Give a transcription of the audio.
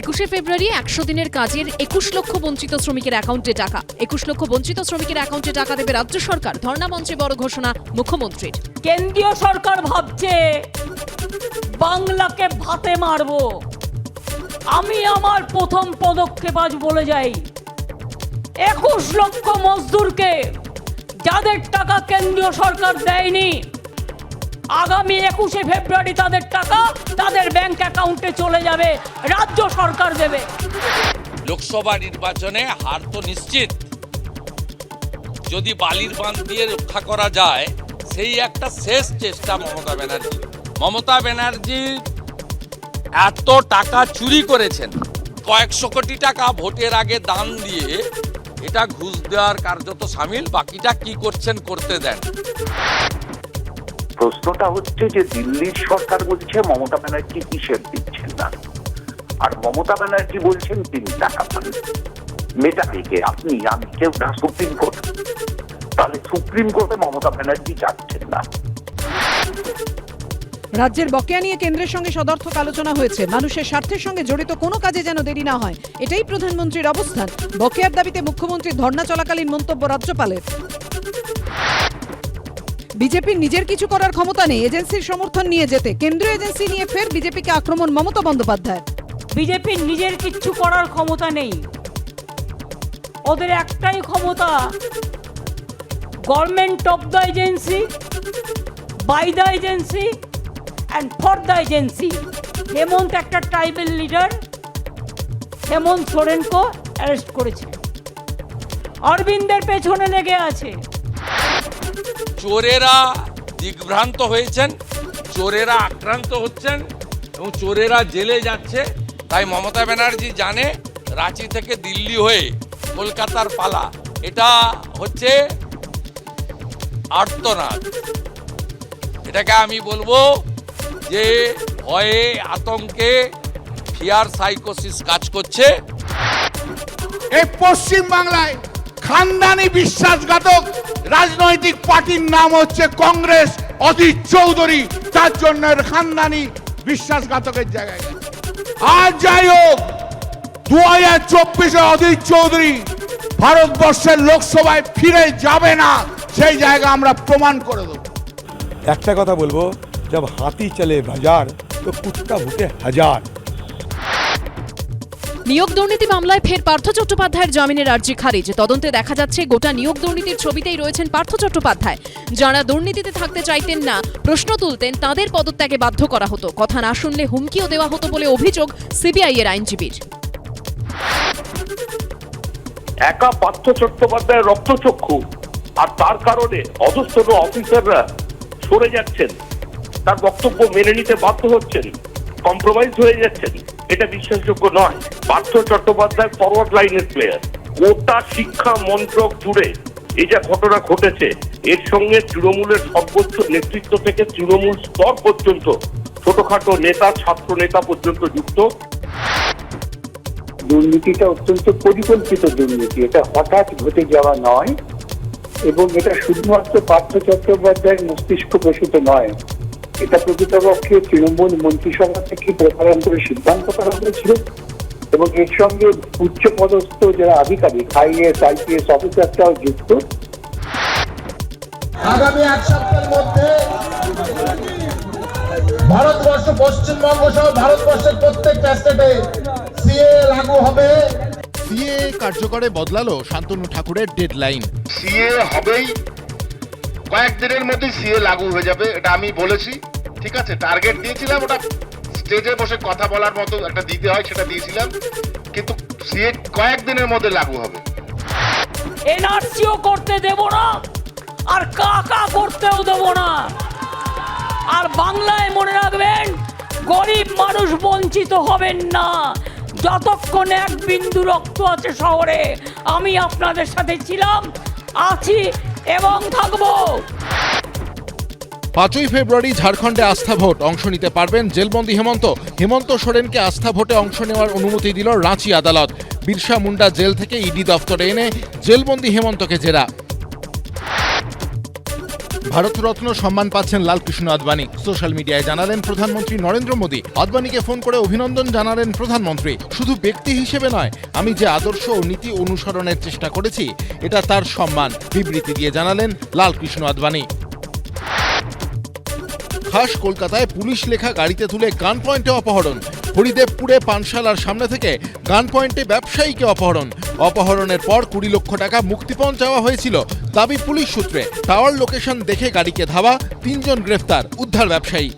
একুশে ফেব্রুয়ারি একশো দিনের কাজের একুশ লক্ষ বঞ্চিত শ্রমিকের অ্যাকাউন্টে টাকা। একুশ লক্ষ বঞ্চিত শ্রমিকের অ্যাকাউন্টে টাকা দেবে রাজ্য সরকার, ধর্ণা মঞ্চে বড় ঘোষণা মুখ্যমন্ত্রীর। কেন্দ্রীয় সরকার ভাবছে বাংলাকে ভাতে মারবো। আমি আমার প্রথম পদক্ষেপ আজ বলে যাই, একুশ লক্ষ মজদুরকে যাদের টাকা কেন্দ্রীয় সরকার দেয়নি আগামী একুশে ফেব্রুয়ারি তাদের টাকা তাদের ব্যাংক অ্যাকাউন্টে চলে যাবে, রাজ্য সরকার দেবে। লোকসভা নির্বাচনে হার তো নিশ্চিত। যদি বালির বাঁধ দিয়ে রক্ষা করা যায়, সেই একটা শেষ চেষ্টা মমতা ব্যানার্জি। মমতা ব্যানার্জি এত টাকা চুরি করেছেন। কয়েকশো কোটি টাকা ভোটের আগে দান দিয়ে এটা ঘুষ দেওয়ার কার্যত সামিল, বাকিটা কি করছেন করতে দেন। প্রশ্নটা হচ্ছে যে দিল্লির সরকার বলছে মমতা ব্যানার্জি কিসের দিচ্ছেন না? আর মমতা ব্যানার্জি বলছেন তিনি টাকা পান। মেটাবে কে? আপনি, আমি কেউ না, সুপ্রিম কোর্ট। তাহলে সুপ্রিম কোর্টে মমতা ব্যানার্জি যাচ্ছেন না। রাজ্যের বকেয়া নিয়ে কেন্দ্রের সঙ্গে সদর্থক আলোচনা হয়েছে। মানুষের স্বার্থের সঙ্গে জড়িত কোনো কাজে যেন দেরি না হয়। এটাই প্রধানমন্ত্রীর অবস্থান। বকেয়ার দাবিতে মুখ্যমন্ত্রীর ধর্ণা চলাকালীন মন্তব্য রাজ্যপালের। বিজেপির নিজের কিছু করার ক্ষমতা নেই, এজেন্সির সমর্থন নিয়ে যেতে। কেন্দ্রীয় এজেন্সি নিয়ে ফের বিজেপিকে আক্রমণ, মমতা বন্দ্যোপাধ্যায় বিজেপির নিজের কিচ্ছু করার ক্ষমতা নেই। ওদের একটাই ক্ষমতা government of the agency by the agency and for the agency Hemant একটা ট্রাইবেল লিডার হেমন্ত সোরেনকে অ্যারেস্ট করেছে। অরবিন্দের পেছনে লেগে আছে। চোরেরা দিগ্ভ্রান্ত হয়েছেন, চোরেরা আক্রান্ত হচ্ছেন এবং চোরেরা জেলে যাচ্ছে। তাই মমতা ব্যানার্জি জানে রাঁচি থেকে দিল্লি হয়ে কলকাতার পালা। এটা হচ্ছে আর্তনাদ। এটাকে আমি বলব যে ভয়ে আতঙ্কে ফিয়ার সাইকোসিস কাজ করছে। এই পশ্চিম বাংলায় খানদানি বিশ্বাসঘাতক রাজনৈতিক পার্টির নাম হচ্ছে কংগ্রেস অধীর চৌধুরী তার জন্য এর খানদানি বিশ্বাসঘাতকের জায়গায় গেছে। আর যাই হোক দু হাজার চব্বিশে অধীর চৌধুরী ভারতবর্ষের লোকসভায় ফিরে যাবে না সেই জায়গা আমরা প্রমাণ করে দেবো একটা কথা বলবো जब हाथी चले बाजार तो कुत्ता भूखे हजार নিয়োগ দুর্নীতি মামলায় ফের পার্থ চট্টোপাধ্যায়ের জামিনের আর্জি খারিজ। তদন্তে দেখা যাচ্ছে গোটা নিয়োগ দুর্নীতির ছবিতেই রয়েছেন পার্থ চট্টোপাধ্যায়। যারা দুর্নীতিতে থাকতে চাইতেন না, প্রশ্ন তুলতেন তাদের পদত্যাগে বাধ্য করা হতো। কথা না শুনলে হুমকিও দেওয়া হতো বলে অভিযোগ সিবিআই এর আইনজীবীর। একা পার্থ চট্টোপাধ্যায়ের রক্তচক্ষু আর তার কারণে অধস্তন অফিসাররা সরে যাচ্ছেন। তার বক্তব্য মেনে নিতে বাধ্য হচ্ছেন কম্প্রোমাইজ হয়ে যাচ্ছেন এটা বিশ্বাসযোগ্য নয়। পার্থ চট্টোপাধ্যায় ফরওয়ার্ড লাইনের প্লেয়ার গোটা শিক্ষা মন্ত্রক জুড়ে এই যা ঘটনা ঘটেছে, এর সঙ্গে তৃণমূলের সর্বোচ্চ নেতৃত্ব থেকে তৃণমূল স্তর পর্যন্ত ছোটখাটো নেতা, ছাত্র নেতা পর্যন্ত যুক্ত। দুর্নীতিটা অত্যন্ত পরিকল্পিত দুর্নীতি। এটা হঠাৎ ঘটে যাওয়া নয় এবং এটা শুধুমাত্র পার্থ চট্টোপাধ্যায়ের মস্তিষ্ক প্রসূত নয়। এটা প্রকৃতপক্ষে তৃণমূল মন্ত্রিসভা থেকে প্রসারণ করে সিদ্ধান্ত করা হয়েছিল এবং এর সঙ্গে উচ্চ পদস্থ যারা আধিকারিক আইএস আইপিএস অফিসারটাও যুক্ত। আগামী এক সপ্তাহের মধ্যে ভারতবর্ষ পশ্চিমবঙ্গ সহ ভারতবর্ষের প্রত্যেকটা স্টেটে সিএ লাগু হবে। সিএ কার্যকরে বদলালো শান্তনু ঠাকুরের ডেডলাইন। সিএ হবেই কয়েকদিনের মধ্যে সিএ লাগু হয়ে যাবে, এটা আমি বলেছি, ঠিক আছে? টার্গেট দিয়েছিলাম, ওটা স্টেজে বসে কথা বলার মতো একটা দিতে হয়, সেটা দিয়েছিলাম, কিন্তু সিএ কয়েকদিনের মধ্যে লাগু হবে। এনআরসিও করতে দেব না, আর কাকা করতেও দেব না। আর বাংলায় মনে রাখবেন, গরিব মানুষ বঞ্চিত হবেন না। যতক্ষণ এক বিন্দু রক্ত আছে শহরে, আমি আপনাদের সাথে ছিলাম, আছি এবং থাকব। পাঁচই ফেব্রুয়ারি ঝাড়খণ্ডে আস্থা ভোট। অংশ নিতে পারবেন জেলবন্দি হেমন্ত। হেমন্ত সোরেনকে আস্থা ভোটে অংশ নেওয়ার অনুমতি দিল রাঁচি আদালত। বিরসা মুন্ডা জেল থেকে ইডি দফতরে এনে জেলবন্দি হেমন্তকে জেরা। ভারতরত্ন সম্মান পাচ্ছেন লালকৃষ্ণ আদবানি। সোশ্যাল মিডিয়ায় জানালেন প্রধানমন্ত্রী নরেন্দ্র মোদী। আদবানিকে ফোন করে অভিনন্দন জানালেন প্রধানমন্ত্রী। শুধু ব্যক্তি হিসেবে নয়, আমি যে আদর্শ ও নীতি অনুসরণের চেষ্টা করেছি, এটা তার সম্মান, বিবৃতি দিয়ে জানালেন লালকৃষ্ণ আদবানি। খাস কলকাতায় পুলিশ লেখা গাড়িতে তুলে গান পয়েন্টে অপহরণ। হরিদেবপুরে পানশালার সামনে থেকে গান পয়েন্টে ব্যবসায়ীকে অপহরণ। অপহরণের পর কুড়ি লক্ষ টাকা মুক্তিপণ চাওয়া হয়েছিল। দাবি পুলিশ সূত্রে। টাওয়ার লোকেশন দেখে গাড়িকে ধাওয়া, তিনজন গ্রেফতার, উদ্ধার ব্যবসায়ী।